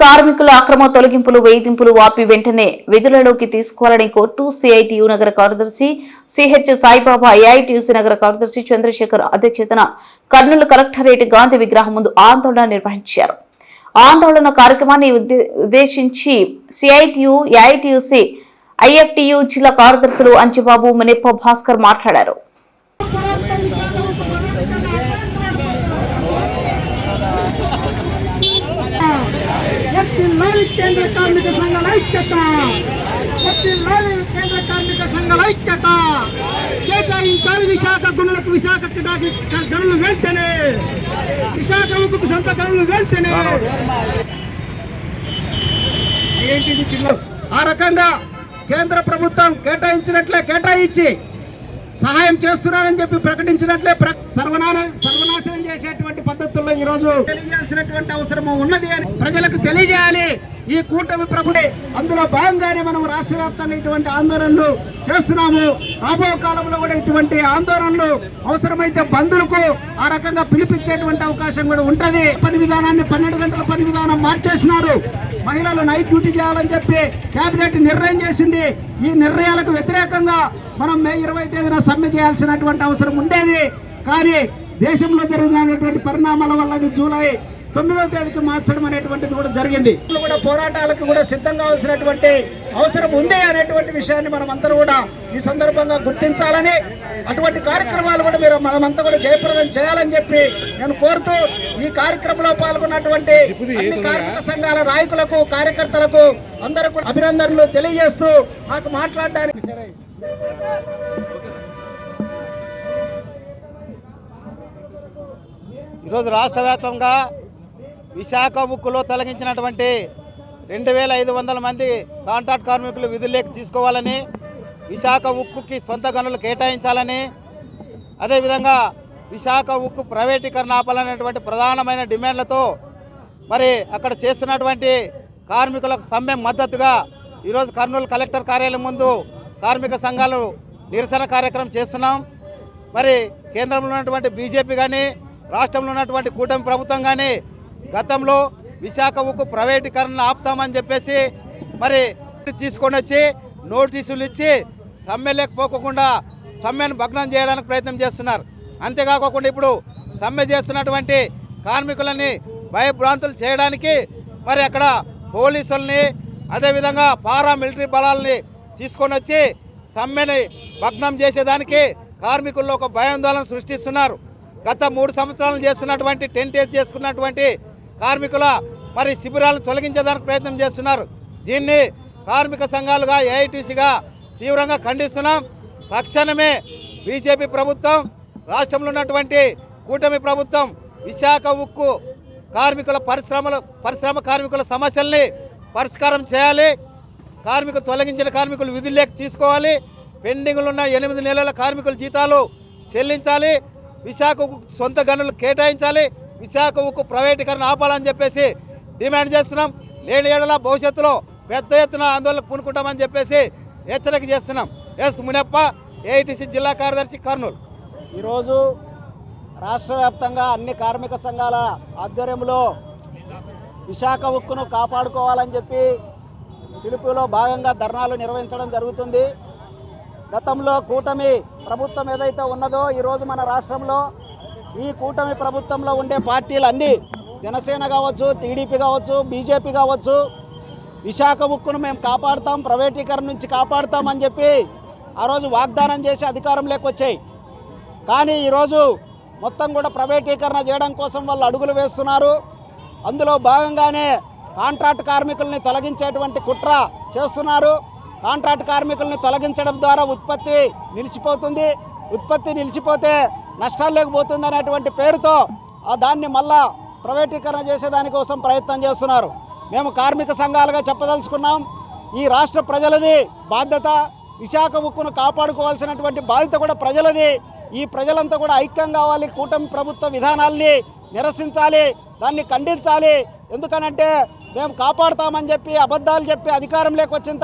కార్మికుల అక్రమ తొలగింపులు వేధింపులు వాపి వెంటనే విధులలోకి తీసుకోవాలని కోరుతూ సిఐటియు నగర కార్యదర్శి సిహెచ్ సాయిబాబా ఏఐటియుసి నగర కార్యదర్శి చంద్రశేఖర్ అధ్యక్షతన కర్నూలు కలెక్టరేట్ గాంధీ విగ్రహం ముందు ఆందోళన నిర్వహించారు. ఆందోళన కార్యక్రమాన్ని ఉద్దే- ఉద్దేశించి సిఐటియు ఏఐటియుసి ఐఎఫ్టియు జిల్లా కార్యదర్శులు అంచుబాబు మునిప్ప భాస్కర్ మాట్లాడారు. ఎస్టిల్లాలి కేంద్ర కార్మిక సంఘాల ఐక్యత ఎస్టిల్లాలి కేంద్ర కార్మిక సంఘాల ఐక్యత కేటాయించాలి విశాఖ గుణులకు విశాఖ కిటాకి గనులు వెళ్తేనే విశాఖ ఉక్కుకు సొంత గనులు వెళ్తేనే ఆ రకంగా కేంద్ర ప్రభుత్వం కేటాయించినట్లే కేటాయించి సహాయం చేస్తున్నారని చెప్పి ప్రకటించినట్లే ప్ర- సర్వనాశ సర్వనాశనం చేసేటువంటి పద్ధతి ఈ రోజు తెలియజేయాల్సినటువంటి అవసరం ఉన్నది అని ప్రజలకు తెలియజేయాలి. ఈ కూటమి ప్రభుత్వం అందులో భాగంగానే మనం రాష్ట్ర వ్యాప్తంగా ఇటువంటి ఆందోళనలు చేస్తున్నాము. రాబో కాలంలో కూడా ఇటువంటి ఆందోళనలు అవసరమైతే బంధులకు ఆ రకంగా పిలిపించేటువంటి అవకాశం కూడా ఉంటది. పని విధానాన్ని పన్నెండు గంటల పని విధానం మార్చేసినారు. మహిళలు నైట్ డ్యూటీ చేయాలని చెప్పి కేబినెట్ నిర్ణయం చేసింది. ఈ నిర్ణయాలకు వ్యతిరేకంగా మనం మే ఇరవై తేదీన సమ్మె చేయాల్సినటువంటి అవసరం ఉండేది. కానీ దేశంలో జరిగినటువంటి పరిణామాల వల్ల అది జూలై తొమ్మిదవ తేదీకి మార్చడం అనేటువంటిది కూడా జరిగింది. కూడా పోరాటాలకు కూడా సిద్ధం కావాల్సినటువంటి అవసరం ఉంది అనేటువంటి విషయాన్ని మనం అందరూ కూడా ఈ సందర్భంగా గుర్తించాలని అటువంటి కార్యక్రమాలు కూడా మీరు మనమంతా కూడా జయప్రదం చేయాలని చెప్పి నేను కోరుతూ ఈ కార్యక్రమంలో పాల్గొన్నటువంటి అన్ని కార్మిక సంఘాల నాయకులకు కార్యకర్తలకు అందరూ కూడా అభినందనలు తెలియజేస్తూ నాకు మాట్లాడడానికి ఈరోజు రాష్ట్ర వ్యాప్తంగా విశాఖ ఉక్కులో తొలగించినటువంటి రెండు వేల ఐదు వందల మంది కాంట్రాక్ట్ కార్మికులు విధుల్లోకి తీసుకోవాలని విశాఖ ఉక్కుకి సొంత గనులు కేటాయించాలని అదేవిధంగా విశాఖ ఉక్కు ప్రైవేటీకరణ ఆపాలనేటువంటి ప్రధానమైన డిమాండ్లతో మరి అక్కడ చేస్తున్నటువంటి కార్మికులకు సమ్మె మద్దతుగా ఈరోజు కర్నూలు కలెక్టర్ కార్యాలయం ముందు కార్మిక సంఘాలు నిరసన కార్యక్రమం చేస్తున్నాం. మరి కేంద్రంలో ఉన్నటువంటి బీజేపీ కానీ రాష్ట్రంలో ఉన్నటువంటి కూటమి ప్రభుత్వం కానీ గతంలో విశాఖ ఉక్కు ప్రైవేటీకరణ ఆపుతామని చెప్పేసి మరి తీసుకొని వచ్చి నోటీసులు ఇచ్చి సమ్మె పోకుండా సమ్మెను భగ్నం చేయడానికి ప్రయత్నం చేస్తున్నారు. అంతేకాకుండా ఇప్పుడు సమ్మె చేస్తున్నటువంటి కార్మికులని భయభ్రాంతులు చేయడానికి మరి అక్కడ పోలీసుల్ని అదేవిధంగా పారా మిలిటరీ బలాలని తీసుకొని వచ్చి సమ్మెని భగ్నం చేసేదానికి కార్మికుల్లో ఒక భయాందోళన సృష్టిస్తున్నారు. గత మూడు సంవత్సరాలు చేస్తున్నటువంటి టెన్ డేస్ చేసుకున్నటువంటి కార్మికుల మరి శిబిరాలను తొలగించేదానికి ప్రయత్నం చేస్తున్నారు. దీన్ని కార్మిక సంఘాలుగా ఏఐటీసీగా తీవ్రంగా ఖండిస్తున్నాం. తక్షణమే బీజేపీ ప్రభుత్వం రాష్ట్రంలో ఉన్నటువంటి కూటమి ప్రభుత్వం విశాఖ ఉక్కు కార్మికుల పరిశ్రమల పరిశ్రమ కార్మికుల సమస్యల్ని పరిష్కారం చేయాలి. కార్మికులు తొలగించిన కార్మికులు విధుల్లోకి తీసుకోవాలి. పెండింగ్లు ఉన్న ఎనిమిది నెలల కార్మికుల జీతాలు చెల్లించాలి. విశాఖ సొంత గనులు కేటాయించాలి విశాఖ ఉక్కు ప్రైవేటీకరణ ఆపాలని చెప్పేసి డిమాండ్ చేస్తున్నాం. లేని ఏడల భవిష్యత్తులో పెద్ద ఎత్తున ఆందోళనకు పూనుకుంటామని చెప్పేసి హెచ్చరిక చేస్తున్నాం. ఎస్ మునప్ప ఏఐటీసీ జిల్లా కార్యదర్శి కర్నూలు. ఈరోజు రాష్ట్ర వ్యాప్తంగా అన్ని కార్మిక సంఘాల ఆధ్వర్యంలో విశాఖ ఉక్కును కాపాడుకోవాలని చెప్పి పిలుపులో భాగంగా ధర్నాలు నిర్వహించడం జరుగుతుంది. గతంలో కూటమి ప్రభుత్వం ఏదైతే ఉన్నదో ఈరోజు మన రాష్ట్రంలో ఈ కూటమి ప్రభుత్వంలో ఉండే పార్టీలు అన్నీ జనసేన కావచ్చు టీడీపీ కావచ్చు బీజేపీ కావచ్చు విశాఖ ఉక్కును మేము కాపాడుతాం ప్రైవేటీకరణ నుంచి కాపాడుతామని చెప్పి ఆ రోజు వాగ్దానం చేసి అధికారంలోకి వచ్చాయి కానీ ఈరోజు మొత్తం కూడా ప్రైవేటీకరణ చేయడం కోసం వాళ్ళు అడుగులు వేస్తున్నారు. అందులో భాగంగానే కాంట్రాక్ట్ కార్మికుల్ని తొలగించేటువంటి కుట్ర చేస్తున్నారు. కాంట్రాక్ట్ కార్మికులను తొలగించడం ద్వారా ఉత్పత్తి నిలిచిపోతుంది. ఉత్పత్తి నిలిచిపోతే నష్టాలు లేకపోతుంది అనేటువంటి పేరుతో దాన్ని మళ్ళా ప్రైవేటీకరణ చేసేదానికోసం ప్రయత్నం చేస్తున్నారు. మేము కార్మిక సంఘాలుగా చెప్పదలుచుకున్నాం. ఈ రాష్ట్ర ప్రజలది బాధ్యత విశాఖ ఉక్కును కాపాడుకోవాల్సినటువంటి బాధ్యత కూడా ప్రజలది. ఈ ప్రజలంతా కూడా ఐక్యం కావాలి కూటమి ప్రభుత్వ విధానాల్ని నిరసించాలి దాన్ని ఖండించాలి. ఎందుకనంటే మేము కాపాడుతామని చెప్పి అబద్ధాలు చెప్పి అధికారంలోకి లేకొచ్చిన